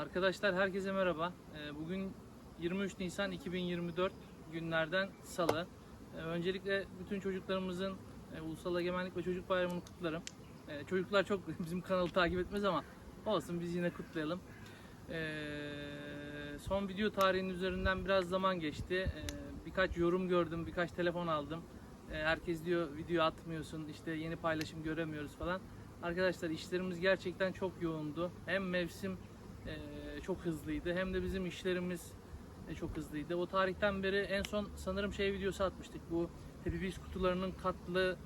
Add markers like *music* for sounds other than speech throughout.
Arkadaşlar herkese merhaba. Ee, Bugün 23 Nisan 2024 günlerden salı. Ee, Öncelikle bütün çocuklarımızın e, Ulusal Egemenlik ve Çocuk Bayramı'nı kutlarım. Ee, Çocuklar çok *laughs* bizim kanalı takip etmez ama olsun biz yine kutlayalım. Son video tarihinin üzerinden biraz zaman geçti. Birkaç yorum gördüm, birkaç telefon aldım. Herkes diyor video atmıyorsun, işte yeni paylaşım göremiyoruz falan. Arkadaşlar işlerimiz gerçekten çok yoğundu. Hem mevsim e, çok hızlıydı hem de bizim işlerimiz e, çok hızlıydı. O tarihten beri en son sanırım şey videosu atmıştık. Bu Happy kutularının katlı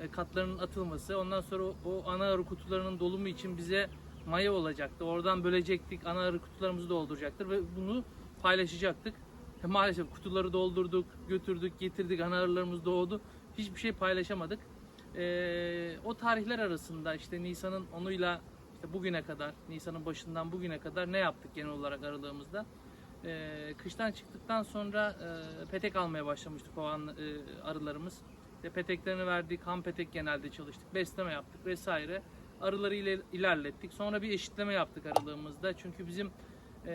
e, katlarının atılması. Ondan sonra o, o ana arı kutularının dolumu için bize maya olacaktı. Oradan bölecektik. Ana arı kutularımızı dolduracaktır ve bunu paylaşacaktık. E, maalesef kutuları doldurduk, götürdük, getirdik. Ana arılarımız doğdu. Hiçbir şey paylaşamadık. E, o tarihler arasında işte Nisan'ın 10'uyla işte bugüne kadar, Nisan'ın başından bugüne kadar ne yaptık genel olarak aralığımızda? Ee, kıştan çıktıktan sonra e, petek almaya başlamıştık o an e, arılarımız. İşte peteklerini verdik, ham petek genelde çalıştık, besleme yaptık vesaire. Arıları ile ilerlettik. Sonra bir eşitleme yaptık aralığımızda. Çünkü bizim e,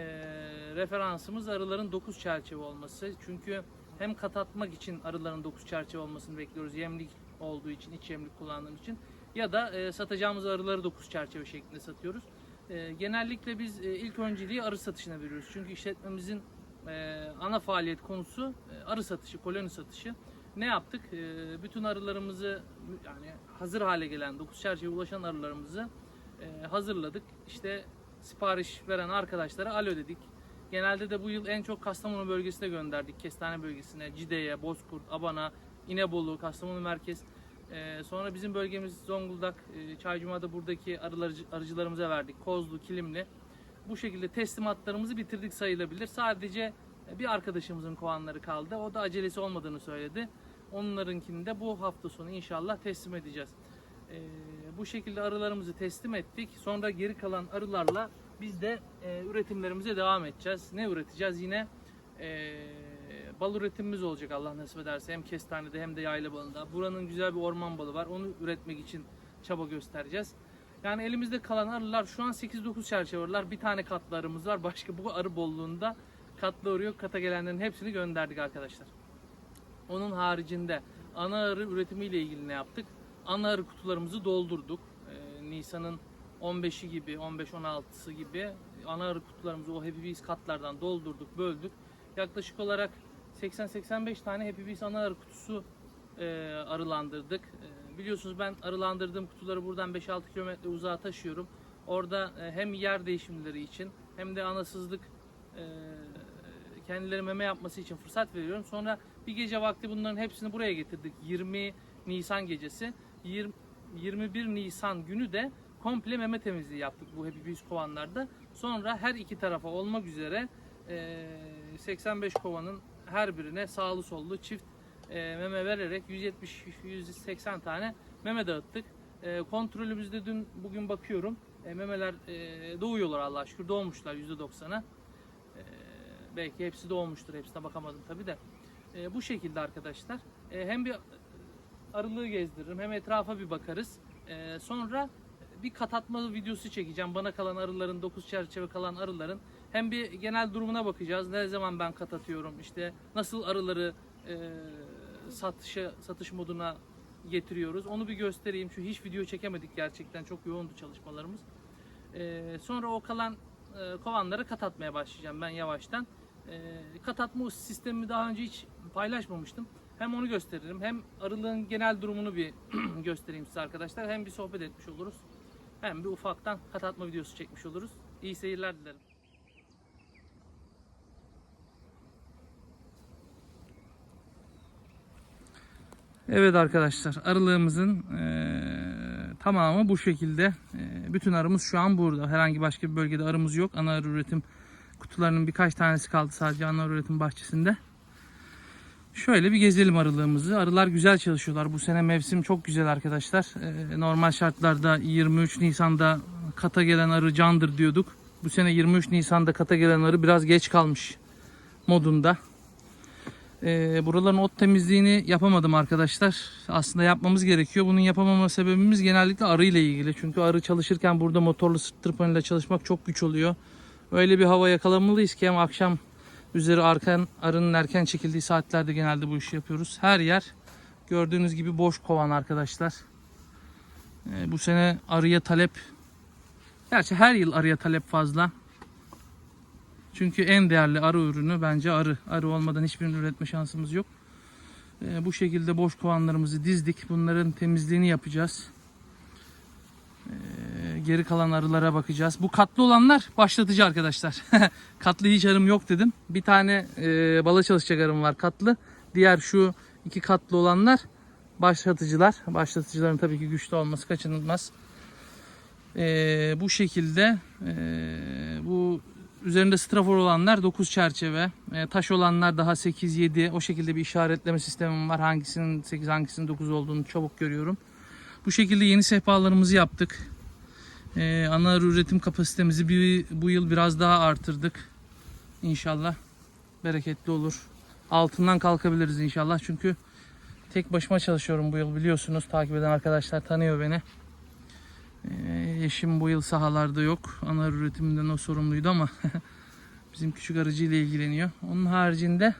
referansımız arıların 9 çerçeve olması. Çünkü hem kat atmak için arıların 9 çerçeve olmasını bekliyoruz. Yemlik olduğu için, iç yemlik kullandığım için. Ya da e, satacağımız arıları 9 çerçeve şeklinde satıyoruz. E, genellikle biz e, ilk önceliği arı satışına veriyoruz. Çünkü işletmemizin e, ana faaliyet konusu e, arı satışı, koloni satışı. Ne yaptık? E, bütün arılarımızı yani hazır hale gelen 9 çerçeve ulaşan arılarımızı e, hazırladık. İşte sipariş veren arkadaşlara alo dedik. Genelde de bu yıl en çok Kastamonu bölgesine gönderdik. Kestane bölgesine, Cide'ye, Bozkurt, Abana, İnebolu, Kastamonu merkez. Ee, sonra bizim bölgemiz Zonguldak, e, Çaycuma'da buradaki arılarcı, arıcılarımıza verdik. Kozlu, Kilimli. Bu şekilde teslimatlarımızı bitirdik sayılabilir. Sadece e, bir arkadaşımızın kovanları kaldı. O da acelesi olmadığını söyledi. Onlarınkini de bu hafta sonu inşallah teslim edeceğiz. Ee, bu şekilde arılarımızı teslim ettik. Sonra geri kalan arılarla biz de e, üretimlerimize devam edeceğiz. Ne üreteceğiz? Yine e, bal üretimimiz olacak Allah nasip ederse. Hem kestanede hem de yayla balında. Buranın güzel bir orman balı var. Onu üretmek için çaba göstereceğiz. Yani elimizde kalan arılar şu an 8-9 çerçeve arılar. Bir tane katlı arımız var. Başka bu arı bolluğunda katlı arı yok. Kata gelenlerin hepsini gönderdik arkadaşlar. Onun haricinde ana arı üretimiyle ilgili ne yaptık? Ana arı kutularımızı doldurduk. Ee, Nisan'ın 15'i gibi, 15-16'sı gibi ana arı kutularımızı o Happy Bees katlardan doldurduk, böldük. Yaklaşık olarak 80-85 tane Happy Bees ana arı kutusu e, arılandırdık. E, biliyorsunuz ben arılandırdığım kutuları buradan 5-6 kilometre uzağa taşıyorum. Orada e, hem yer değişimleri için hem de anasızlık e, kendileri meme yapması için fırsat veriyorum. Sonra bir gece vakti bunların hepsini buraya getirdik. 20 Nisan gecesi. 20, 21 Nisan günü de komple meme temizliği yaptık bu Happy Bees kovanlarda. Sonra her iki tarafa olmak üzere e, 85 kovanın her birine sağlı sollu çift e, meme vererek 170-180 tane meme dağıttık. E, kontrolümüzde dün bugün bakıyorum e, memeler e, doğuyorlar Allah'a şükür doğmuşlar %90'a. E, belki hepsi doğmuştur hepsine bakamadım tabi de. E, bu şekilde arkadaşlar. E, hem bir arılığı gezdiririm hem etrafa bir bakarız. E, sonra bir katatma videosu çekeceğim. Bana kalan arıların, 9 çerçeve kalan arıların hem bir genel durumuna bakacağız. Ne zaman ben kat atıyorum, işte nasıl arıları e, satışa, satış moduna getiriyoruz. Onu bir göstereyim. Şu hiç video çekemedik gerçekten. Çok yoğundu çalışmalarımız. E, sonra o kalan e, kovanlara kat atmaya başlayacağım ben yavaştan. E, kat atma sistemimi daha önce hiç paylaşmamıştım. Hem onu gösteririm hem arılığın genel durumunu bir *clears throat* göstereyim size arkadaşlar. Hem bir sohbet etmiş oluruz. Hem bir ufaktan kat atma videosu çekmiş oluruz. İyi seyirler dilerim. Evet arkadaşlar arılığımızın eee, tamamı bu şekilde. Eee, bütün arımız şu an burada. Herhangi başka bir bölgede arımız yok. Ana arı üretim kutularının birkaç tanesi kaldı sadece ana arı üretim bahçesinde. Şöyle bir gezelim arılığımızı. Arılar güzel çalışıyorlar. Bu sene mevsim çok güzel arkadaşlar. Eee, normal şartlarda 23 Nisan'da kata gelen arı candır diyorduk. Bu sene 23 Nisan'da kata gelen arı biraz geç kalmış modunda. Ee, buraların ot temizliğini yapamadım arkadaşlar. Aslında yapmamız gerekiyor. Bunun yapamama sebebimiz genellikle arı ile ilgili. Çünkü arı çalışırken burada motorlu sırt tırpanıyla çalışmak çok güç oluyor. Öyle bir hava yakalamalıyız ki hem akşam üzeri arkan, arının erken çekildiği saatlerde genelde bu işi yapıyoruz. Her yer gördüğünüz gibi boş kovan arkadaşlar. Ee, bu sene arıya talep Gerçi her yıl arıya talep fazla. Çünkü en değerli arı ürünü bence arı. Arı olmadan hiçbirini üretme şansımız yok. Ee, bu şekilde boş kovanlarımızı dizdik. Bunların temizliğini yapacağız. Ee, geri kalan arılara bakacağız. Bu katlı olanlar başlatıcı arkadaşlar. *laughs* katlı hiç arım yok dedim. Bir tane e, bala çalışacak arım var katlı. Diğer şu iki katlı olanlar başlatıcılar. Başlatıcıların tabii ki güçlü olması kaçınılmaz. Ee, bu şekilde e, bu üzerinde strafor olanlar 9 çerçeve, e, taş olanlar daha 8 7 o şekilde bir işaretleme sistemim var. Hangisinin 8 hangisinin 9 olduğunu çabuk görüyorum. Bu şekilde yeni sehpalarımızı yaptık. Ee, ana üretim kapasitemizi bir, bu yıl biraz daha artırdık. İnşallah bereketli olur. Altından kalkabiliriz inşallah. Çünkü tek başıma çalışıyorum bu yıl biliyorsunuz. Takip eden arkadaşlar tanıyor beni. Ee, eşim bu yıl sahalarda yok. Ana arı üretiminden o sorumluydu ama *laughs* bizim küçük arıcı ile ilgileniyor. Onun haricinde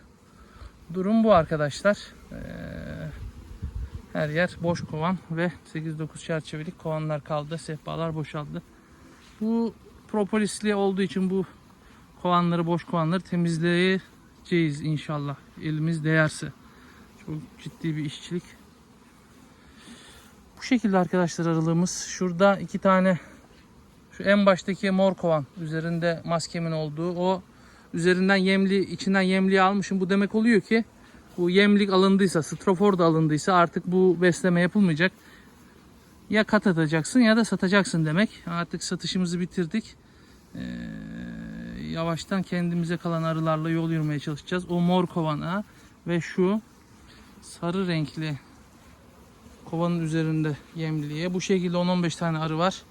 durum bu arkadaşlar. Ee, her yer boş kovan ve 8-9 çerçevelik kovanlar kaldı. Sehpalar boşaldı. Bu propolisli olduğu için bu kovanları, boş kovanları temizleyeceğiz inşallah. Elimiz değerse. Çok ciddi bir işçilik. Bu şekilde arkadaşlar aralığımız. Şurada iki tane şu en baştaki mor kovan üzerinde maskemin olduğu o üzerinden yemli içinden yemliği almışım. Bu demek oluyor ki bu yemlik alındıysa, strofor da alındıysa artık bu besleme yapılmayacak. Ya kat atacaksın ya da satacaksın demek. Artık satışımızı bitirdik. Ee, yavaştan kendimize kalan arılarla yol yürümeye çalışacağız. O mor kovana ve şu sarı renkli kovanın üzerinde yemliğe. Bu şekilde 10-15 tane arı var.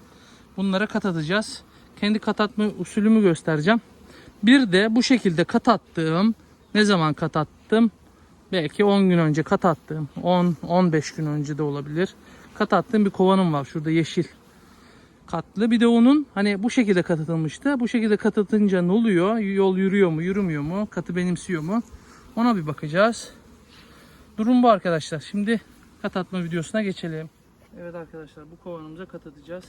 Bunlara kat atacağız. Kendi kat atma usulümü göstereceğim. Bir de bu şekilde kat attığım ne zaman kat attım? Belki 10 gün önce kat attığım 10-15 gün önce de olabilir. Kat attığım bir kovanım var şurada yeşil katlı. Bir de onun hani bu şekilde kat atılmıştı. Bu şekilde kat atınca ne oluyor? Yol yürüyor mu, yürümüyor mu? Katı benimsiyor mu? Ona bir bakacağız. Durum bu arkadaşlar. Şimdi kat atma videosuna geçelim. Evet arkadaşlar bu kovanımıza kat atacağız.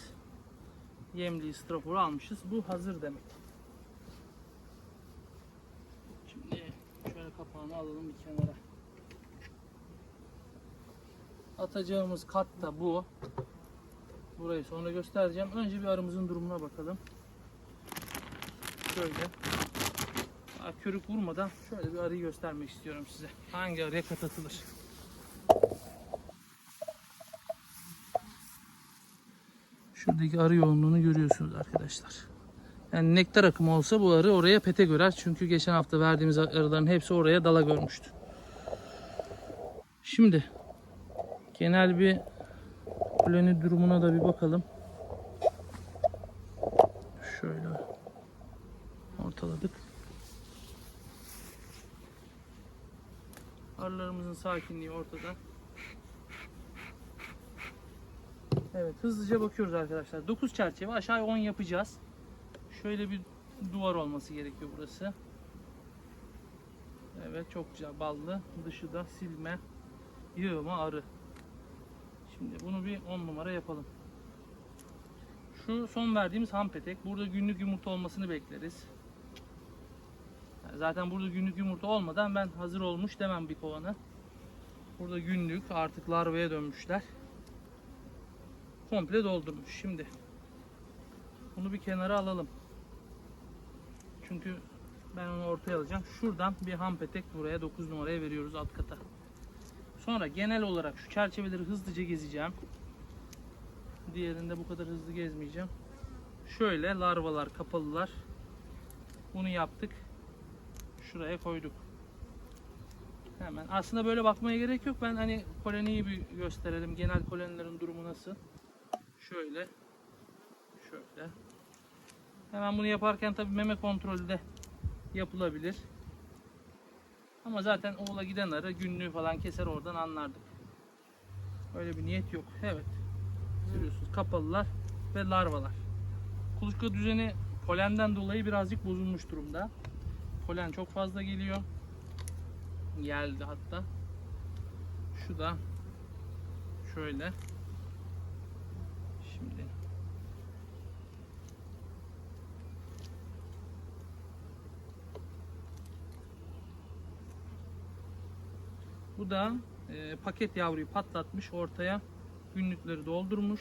Yemliği straforu almışız. Bu hazır demek. Şimdi şöyle kapağını alalım bir kenara. Atacağımız kat da bu. Burayı sonra göstereceğim. Önce bir arımızın durumuna bakalım. Şöyle. Körük vurmadan şöyle bir arıyı göstermek istiyorum size. Hangi arıya kat atılır? Şuradaki arı yoğunluğunu görüyorsunuz arkadaşlar. Yani nektar akımı olsa bu arı oraya pete görer. Çünkü geçen hafta verdiğimiz arıların hepsi oraya dala görmüştü. Şimdi genel bir koloni durumuna da bir bakalım. Şöyle ortaladık. Arılarımızın sakinliği ortada. Evet hızlıca bakıyoruz arkadaşlar. 9 çerçeve aşağı 10 yapacağız. Şöyle bir duvar olması gerekiyor burası. Evet çok güzel ballı. Dışı da silme, yığma arı. Şimdi bunu bir 10 numara yapalım. Şu son verdiğimiz ham petek. Burada günlük yumurta olmasını bekleriz. Zaten burada günlük yumurta olmadan ben hazır olmuş demem bir kovanı. Burada günlük artık larvaya dönmüşler. Komple doldurmuş. Şimdi bunu bir kenara alalım. Çünkü ben onu ortaya alacağım. Şuradan bir ham petek buraya 9 numaraya veriyoruz alt kata. Sonra genel olarak şu çerçeveleri hızlıca gezeceğim. Diğerinde bu kadar hızlı gezmeyeceğim. Şöyle larvalar, kapalılar. Bunu yaptık. Şuraya koyduk. Hemen. Aslında böyle bakmaya gerek yok. Ben hani koloniyi bir gösterelim. Genel kolonilerin durumu nasıl? Şöyle. Şöyle. Hemen bunu yaparken tabii meme kontrolü de yapılabilir. Ama zaten oğula giden arı günlüğü falan keser oradan anlardık. Öyle bir niyet yok. Evet. Görüyorsunuz kapalılar ve larvalar. Kuluçka düzeni polenden dolayı birazcık bozulmuş durumda. Polen çok fazla geliyor. Geldi hatta. Şu da şöyle. Şimdi Bu da e, paket yavruyu patlatmış ortaya günlükleri doldurmuş.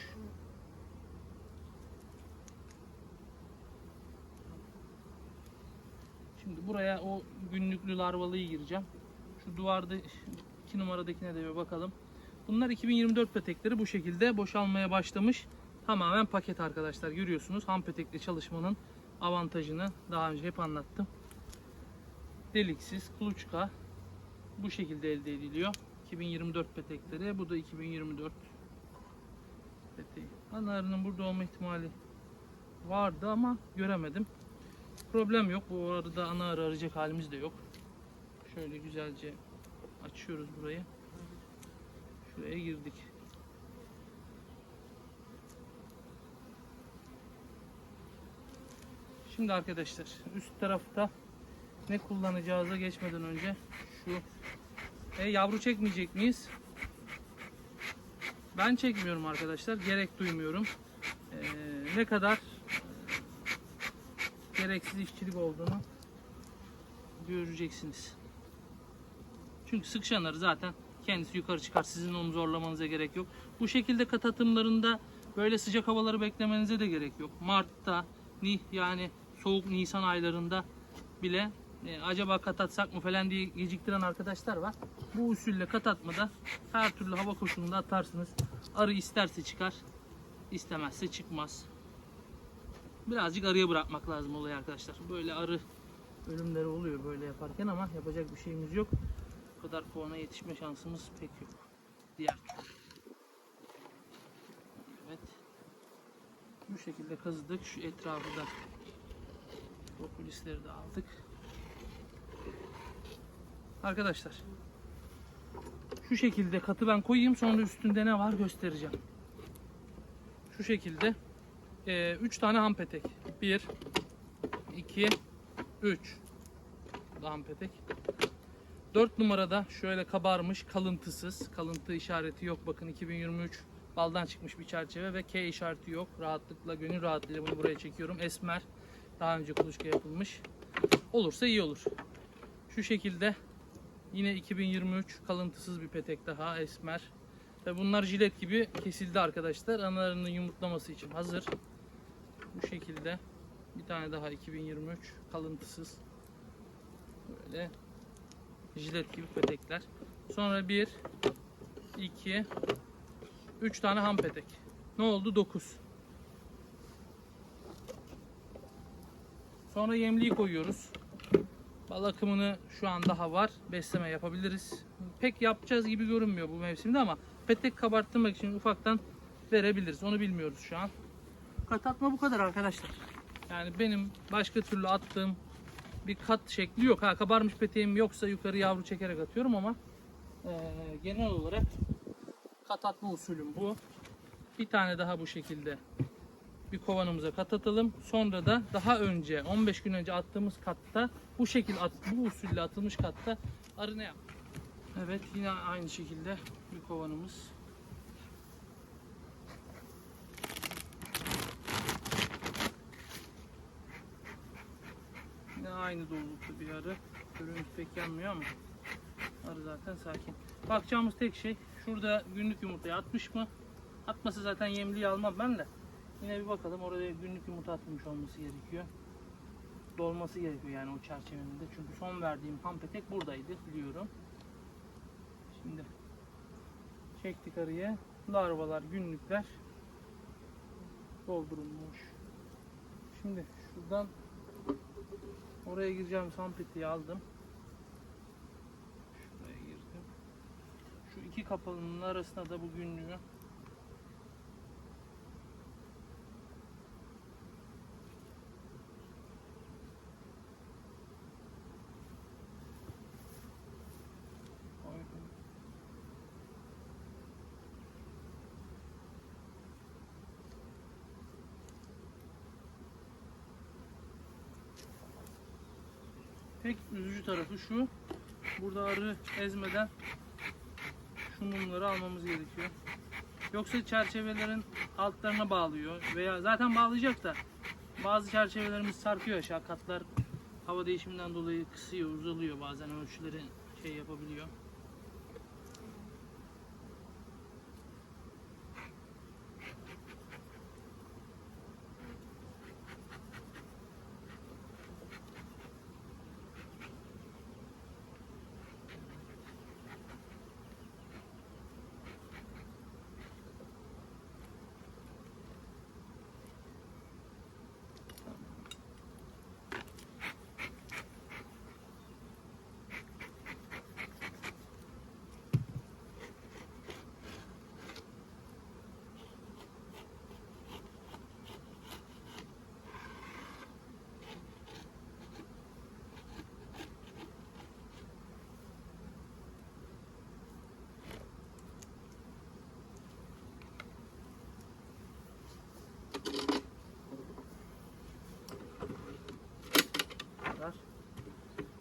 Şimdi buraya o günlüklü larvalıyı gireceğim. Şu duvarda iki numaradakine de bir bakalım. Bunlar 2024 petekleri bu şekilde boşalmaya başlamış. Tamamen paket arkadaşlar görüyorsunuz. Ham petekli çalışmanın avantajını daha önce hep anlattım. Deliksiz kuluçka bu şekilde elde ediliyor. 2024 petekleri. Bu da 2024 peteği. Ana arının burada olma ihtimali vardı ama göremedim. Problem yok. Bu arada ana arı arayacak halimiz de yok. Şöyle güzelce açıyoruz burayı. Şuraya girdik. Şimdi arkadaşlar üst tarafta ne kullanacağıza geçmeden önce şu e, yavru çekmeyecek miyiz? Ben çekmiyorum arkadaşlar. Gerek duymuyorum. Ee, ne kadar e, gereksiz işçilik olduğunu göreceksiniz. Çünkü sık şanarı zaten kendisi yukarı çıkar. Sizin onu zorlamanıza gerek yok. Bu şekilde kat atımlarında böyle sıcak havaları beklemenize de gerek yok. Mart'ta ni yani soğuk Nisan aylarında bile e, acaba kat atsak mı falan diye geciktiren arkadaşlar var. Bu usulle kat atmada her türlü hava koşulunda atarsınız. Arı isterse çıkar, istemezse çıkmaz. Birazcık arıya bırakmak lazım olayı arkadaşlar. Böyle arı ölümleri oluyor böyle yaparken ama yapacak bir şeyimiz yok. Bu kadar puana yetişme şansımız pek yok. Diğer türlü. Evet. Bu şekilde kazıdık. Şu etrafı da propolisleri de aldık. Arkadaşlar şu şekilde katı ben koyayım sonra üstünde ne var göstereceğim. Şu şekilde 3 tane ham petek. 1 2 3 ham petek. 4 numarada şöyle kabarmış kalıntısız. Kalıntı işareti yok. Bakın 2023 baldan çıkmış bir çerçeve ve K işareti yok. Rahatlıkla gönül rahatlığıyla bunu buraya çekiyorum. Esmer daha önce kuluçka yapılmış. Olursa iyi olur. Şu şekilde Yine 2023 kalıntısız bir petek daha esmer. Ve bunlar jilet gibi kesildi arkadaşlar. Analarının yumurtlaması için hazır. Bu şekilde bir tane daha 2023 kalıntısız. Böyle jilet gibi petekler. Sonra 1 2 3 tane ham petek. Ne oldu? 9. Sonra yemliği koyuyoruz. Bal akımını şu an daha var. Besleme yapabiliriz. Pek yapacağız gibi görünmüyor bu mevsimde ama petek kabarttırmak için ufaktan verebiliriz. Onu bilmiyoruz şu an. Kat atma bu kadar arkadaşlar. Yani benim başka türlü attığım bir kat şekli yok. Ha kabarmış peteğim yoksa yukarı yavru çekerek atıyorum ama e, genel olarak kat atma usulüm bu. Bir tane daha bu şekilde bir kovanımıza kat atalım. Sonra da daha önce 15 gün önce attığımız katta bu şekil at, bu usulle atılmış katta arı ne yap? Evet yine aynı şekilde bir kovanımız. Yine aynı dolulukta bir arı. Görüntü pek yanmıyor ama arı zaten sakin. Bakacağımız tek şey şurada günlük yumurtayı atmış mı? Atmasa zaten yemliği almam ben de. Yine bir bakalım oraya günlük yumurta atılmış olması gerekiyor. Dolması gerekiyor yani o çerçevenin de. Çünkü son verdiğim ham petek buradaydı biliyorum. Şimdi çektik arıya. Larvalar, günlükler doldurulmuş. Şimdi şuradan oraya gireceğim ham peteği aldım. Şuraya girdim. Şu iki kapalının arasına da bu günlüğü Tek üzücü tarafı şu. Burada arı ezmeden şu mumları almamız gerekiyor. Yoksa çerçevelerin altlarına bağlıyor veya zaten bağlayacak da bazı çerçevelerimiz sarkıyor aşağı katlar hava değişiminden dolayı kısıyor, uzalıyor bazen ölçüleri şey yapabiliyor.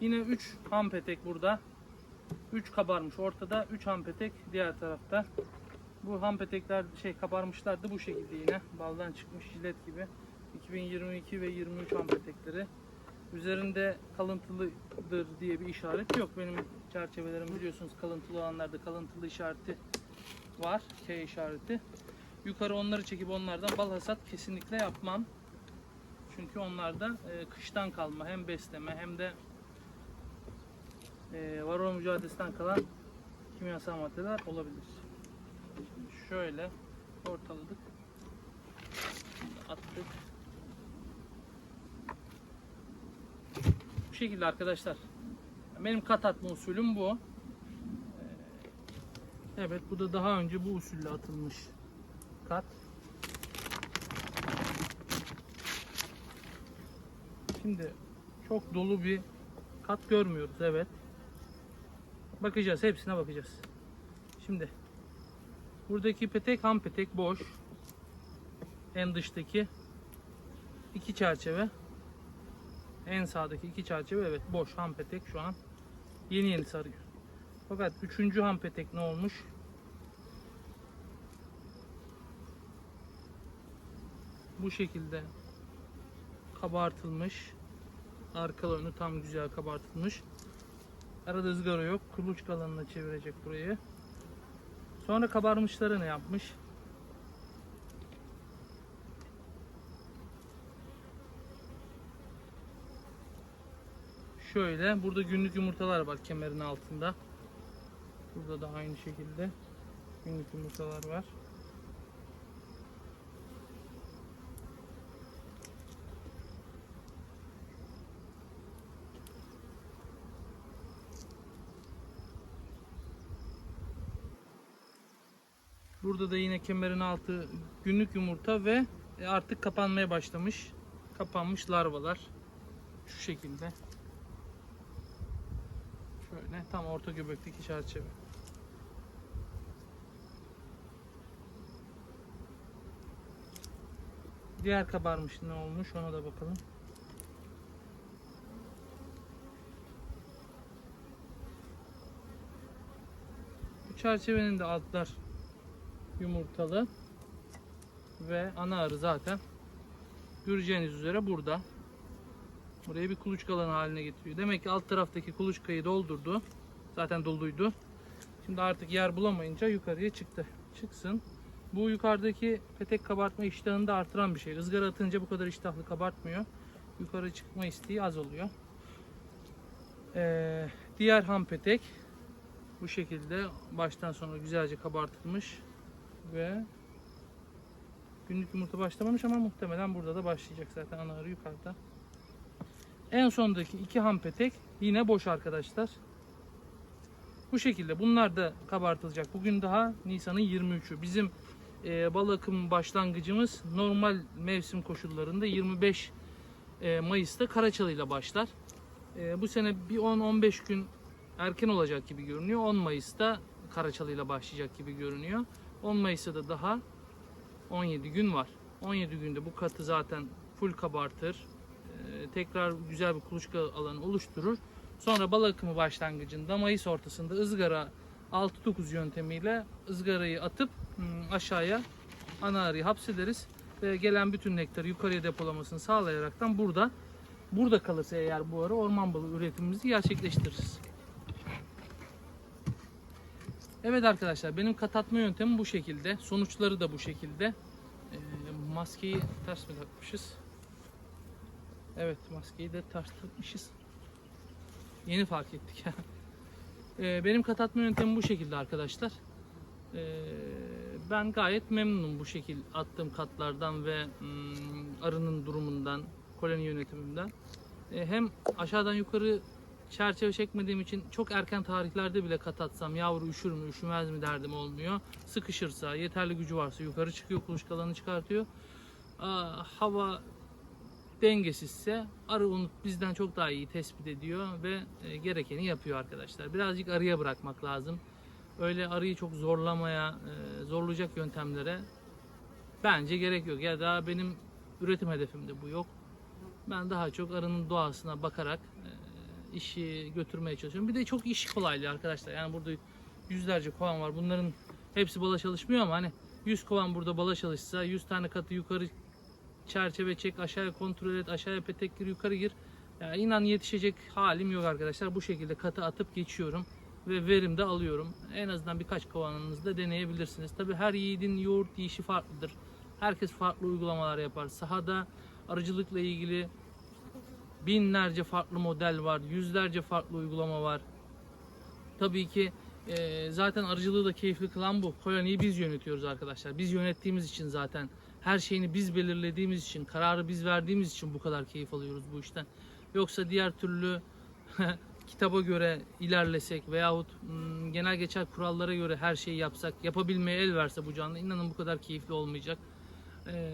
Yine 3 ham petek burada. 3 kabarmış ortada, 3 ham petek diğer tarafta. Bu ham petekler şey kabarmışlardı bu şekilde yine. Baldan çıkmış jilet gibi. 2022 ve 23 ham petekleri. Üzerinde kalıntılıdır diye bir işaret yok. Benim çerçevelerim biliyorsunuz kalıntılı olanlarda kalıntılı işareti var. K işareti. Yukarı onları çekip onlardan bal hasat kesinlikle yapmam. Çünkü onlarda e, kıştan kalma hem besleme hem de e, varroa mücadelesinden kalan kimyasal maddeler olabilir. Şimdi şöyle ortaladık. Attık. Bu şekilde arkadaşlar. Benim kat atma usulüm bu. Ee, Evet bu da daha önce bu usulle atılmış kat. Şimdi çok dolu bir kat görmüyoruz evet. Bakacağız hepsine bakacağız. Şimdi buradaki petek ham petek boş. En dıştaki iki çerçeve. En sağdaki iki çerçeve evet boş ham petek şu an yeni yeni sarıyor. Fakat üçüncü ham petek ne olmuş? Bu şekilde kabartılmış. Arka önü tam güzel kabartılmış. Arada ızgara yok. Kuluçka alanına çevirecek burayı. Sonra kabarmışları ne yapmış? Şöyle burada günlük yumurtalar var kemerin altında. Burada da aynı şekilde günlük yumurtalar var. Burada da yine kemerin altı günlük yumurta ve e, artık kapanmaya başlamış. Kapanmış larvalar. Şu şekilde. Şöyle tam orta göbekteki çerçeve. Diğer kabarmış ne olmuş ona da bakalım. Bu çerçevenin de altlar yumurtalı ve ana arı zaten göreceğiniz üzere burada. Burayı bir kuluçka haline getiriyor. Demek ki alt taraftaki kuluçkayı doldurdu. Zaten doluydu. Şimdi artık yer bulamayınca yukarıya çıktı. Çıksın. Bu yukarıdaki petek kabartma iştahını da artıran bir şey. Izgara atınca bu kadar iştahlı kabartmıyor. Yukarı çıkma isteği az oluyor. Ee, diğer ham petek bu şekilde baştan sona güzelce kabartılmış ve günlük yumurta başlamamış ama muhtemelen burada da başlayacak zaten ana arı yukarıda. En sondaki iki ham petek yine boş arkadaşlar. Bu şekilde bunlar da kabartılacak. Bugün daha Nisan'ın 23'ü. Bizim e, bal akım başlangıcımız normal mevsim koşullarında 25 e, Mayıs'ta Karaçalı ile başlar. E, bu sene bir 10-15 gün erken olacak gibi görünüyor. 10 Mayıs'ta Karaçalı ile başlayacak gibi görünüyor. 10 Mayıs'ta da daha 17 gün var. 17 günde bu katı zaten full kabartır. Ee, tekrar güzel bir kuluçka alanı oluşturur. Sonra bal akımı başlangıcında Mayıs ortasında ızgara 6-9 yöntemiyle ızgarayı atıp hmm, aşağıya ana arıyı hapsederiz ve gelen bütün nektarı yukarıya depolamasını sağlayaraktan burada burada kalırsa eğer bu ara orman balı üretimimizi gerçekleştiririz. Evet arkadaşlar benim katatma yöntemim bu şekilde. Sonuçları da bu şekilde. Ee, maskeyi ters mi takmışız? Evet maskeyi de ters takmışız. Yeni fark ettik. *laughs* Ee, benim katatma yöntemim bu şekilde arkadaşlar. Ee, ben gayet memnunum bu şekil attığım katlardan ve mm, arının durumundan, koloni yönetiminden. Ee, hem aşağıdan yukarı çerçeve çekmediğim için çok erken tarihlerde bile kat atsam yavru üşür mü üşümez mi derdim olmuyor. Sıkışırsa, yeterli gücü varsa yukarı çıkıyor, kuluçkalarını çıkartıyor. Aa, hava dengesizse arı onu bizden çok daha iyi tespit ediyor ve e, gerekeni yapıyor arkadaşlar. Birazcık arıya bırakmak lazım. Öyle arıyı çok zorlamaya, e, zorlayacak yöntemlere bence gerek yok. Ya da benim üretim hedefimde bu yok. Ben daha çok arının doğasına bakarak e, işi götürmeye çalışıyorum. Bir de çok iş kolaylığı arkadaşlar. Yani burada yüzlerce kovan var. Bunların hepsi bala çalışmıyor ama hani 100 kovan burada bala çalışsa 100 tane katı yukarı çerçeve çek aşağıya kontrol et aşağıya petek gir yukarı gir. Ya inan yetişecek halim yok arkadaşlar. Bu şekilde katı atıp geçiyorum ve verim de alıyorum. En azından birkaç kovanınızda deneyebilirsiniz. Tabi her yiğidin yoğurt yiyişi farklıdır. Herkes farklı uygulamalar yapar. Sahada arıcılıkla ilgili binlerce farklı model var, yüzlerce farklı uygulama var. Tabii ki e, zaten arıcılığı da keyifli kılan bu. Koloniyi biz yönetiyoruz arkadaşlar. Biz yönettiğimiz için zaten her şeyini biz belirlediğimiz için, kararı biz verdiğimiz için bu kadar keyif alıyoruz bu işten. Yoksa diğer türlü *laughs* kitaba göre ilerlesek veyahut hmm, genel geçer kurallara göre her şeyi yapsak, yapabilmeye el verse bu canlı inanın bu kadar keyifli olmayacak. Ee,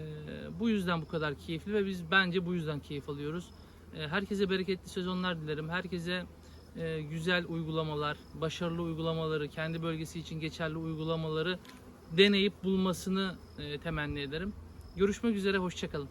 bu yüzden bu kadar keyifli ve biz bence bu yüzden keyif alıyoruz. Ee, herkese bereketli sezonlar dilerim. Herkese e, güzel uygulamalar, başarılı uygulamaları, kendi bölgesi için geçerli uygulamaları deneyip bulmasını e, temenni ederim. Görüşmek üzere, hoşçakalın.